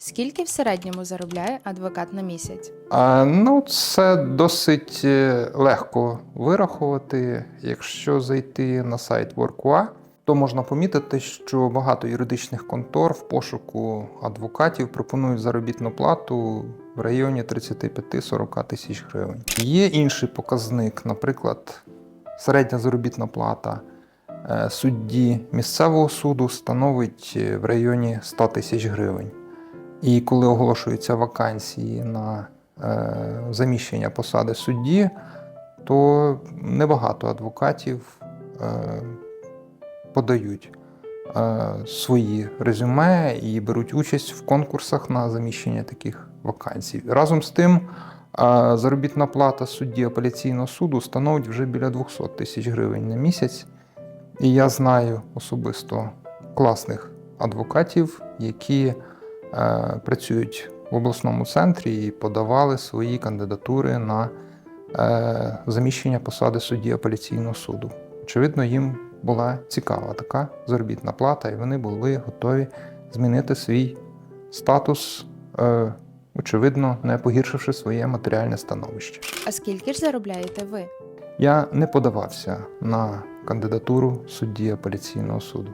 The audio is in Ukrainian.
Скільки в середньому заробляє адвокат на місяць? А, ну, це досить е, легко вирахувати. Якщо зайти на сайт Workua, то можна помітити, що багато юридичних контор в пошуку адвокатів пропонують заробітну плату в районі 35-40 тисяч гривень. Є інший показник, наприклад, середня заробітна плата е, судді місцевого суду становить е, в районі 100 тисяч гривень. І коли оголошуються вакансії на е, заміщення посади судді, то небагато адвокатів е, подають е, свої резюме і беруть участь в конкурсах на заміщення таких вакансій. Разом з тим, заробітна плата судді апеляційного суду становить вже біля 200 тисяч гривень на місяць. І я знаю особисто класних адвокатів, які працюють в обласному центрі і подавали свої кандидатури на е, заміщення посади судді апеляційного суду. Очевидно, їм була цікава така заробітна плата, і вони були готові змінити свій статус, е, очевидно, не погіршивши своє матеріальне становище. А скільки ж заробляєте ви? Я не подавався на кандидатуру судді апеляційного суду.